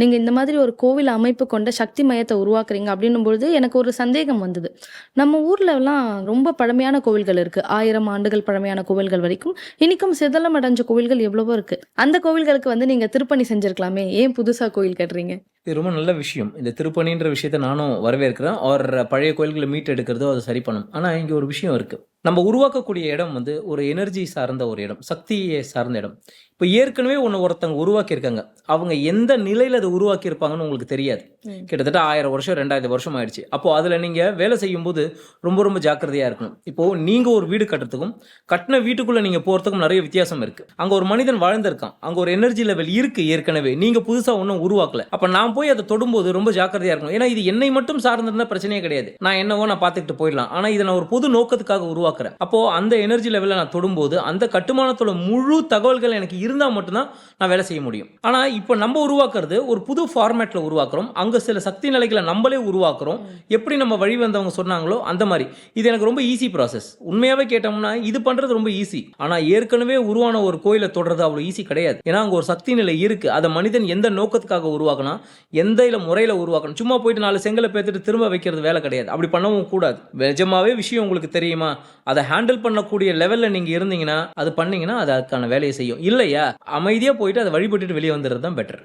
நீங்க இந்த மாதிரி ஒரு கோவில் அமைப்பு கொண்ட சக்தி மையத்தை உருவாக்குறீங்க அப்படின்னும் பொழுது எனக்கு ஒரு சந்தேகம் வந்தது. நம்ம ஊர்ல எல்லாம் ரொம்ப பழமையான கோவில்கள் இருக்கு. ஆயிரம் ஆண்டுகள் பழமையான கோவில்கள் வரைக்கும். இன்னைக்கும் சிதலம் அடைஞ்ச கோவில்கள் எவ்வளவோ இருக்கு. அந்த கோவில்களுக்கு வந்து நீங்க திருப்பணி செஞ்சிருக்கலாமே. ஏன் புதுசா கோவில் கட்டுறீங்க? இது ரொம்ப நல்ல விஷயம். இந்த திருப்பணின்ற விஷயத்த நானும் வரவேற்கிறேன். அவர் பழைய கோயில்களை மீட் எடுக்கிறதோ அதை சரி பண்ணும் ஆனால் இங்கே ஒரு விஷயம் இருக்குது நம்ம உருவாக்கக்கூடிய இடம் வந்து ஒரு எனர்ஜி சார்ந்த ஒரு இடம் சக்தியை சார்ந்த இடம். இப்போ ஏற்கனவே ஒன்று ஒருத்தவங்க உருவாக்கியிருக்காங்க. அவங்க எந்த நிலையில் அதை உருவாக்கியிருப்பாங்கன்னு உங்களுக்கு தெரியாது. கிட்டத்தட்ட ஆயிரம் வருஷம் ரெண்டாயிரம் வருஷம் ஆயிடுச்சு. அப்போது அதில் நீங்கள் வேலை செய்யும்போது ரொம்ப ரொம்ப ஜாக்கிரதையாக இருக்கணும். இப்போது நீங்கள் ஒரு வீடு கட்டுறதுக்கும் கட்டின வீட்டுக்குள்ளே நீங்கள் போகிறதுக்கும் நிறைய வித்தியாசம் இருக்குது அங்கே ஒரு மனிதன் வாழ்ந்திருக்கான். அங்கே ஒரு எனர்ஜி லெவல் இருக்குது ஏற்கனவே. நீங்கள் புதுசாக ஒன்றும் உருவாக்கல. அப்போ நான் போய் அதை தொடும்போது ரொம்ப ஜாக்கிரதையாக இருக்கணும். ஏன்னா இது என்னை மட்டும் சார்ந்திருந்தா பிரச்சனையே கிடையாது. நான் என்னவோ நான் பார்த்துக்கிட்டு போயிடலாம். ஆனால் இதை நான் ஒரு பொது நோக்கத்துக்காக உருவாக்குறேன். அப்போது அந்த எனர்ஜி லெவலில் நான் தொடும்போது அந்த கட்டுமானத்தோட முழு தகவல்கள் எனக்கு இருந்தால் மட்டும்தான் நான் வேலை செய்ய முடியும். ஆனால் இப்போ நம்ம உருவாக்குறது ஒரு புது ஃபார்மேட்டில் உருவாக்குறோம். அங்கே சில சக்தி நிலைகளை நம்மளே உருவாக்குறோம். எப்படி நம்ம வழி வந்தவங்க சொன்னாங்களோ அந்த மாதிரி. இது எனக்கு ரொம்ப ஈஸி ப்ராசஸ் உண்மையாகவே கேட்டோம்னா இது பண்ணுறது ரொம்ப ஈஸி ஆனால் ஏற்கனவே உருவான ஒரு கோயிலை தொடுறது அவ்வளோ ஈஸி கிடையாது. ஏன்னா அங்கே ஒரு சக்தி நிலை இருக்குது அதை மனிதன் எந்த நோக்கத்துக்காக உருவாக்கினா எந்த இல்லை முறையில் உருவாக்கணும். சும்மா போயிட்டு நாலு செங்கலை பேத்துட்டு திரும்ப வைக்கிறது வேலை கிடையாது. அப்படி பண்ணவும் கூடாது. நிஜமாவே விஷயம் உங்களுக்கு தெரியுமா? அதை ஹேண்டில் பண்ணக்கூடிய லெவலில் நீங்கள் இருந்தீங்கன்னா அது பண்ணீங்கன்னா அது அதுக்கான வேலையை செய்யும். இல்லையா? அமைதியாக போயிட்டு அதை வழிபட்டுட்டு வெளியே வந்துடுறது தான் பெட்டர்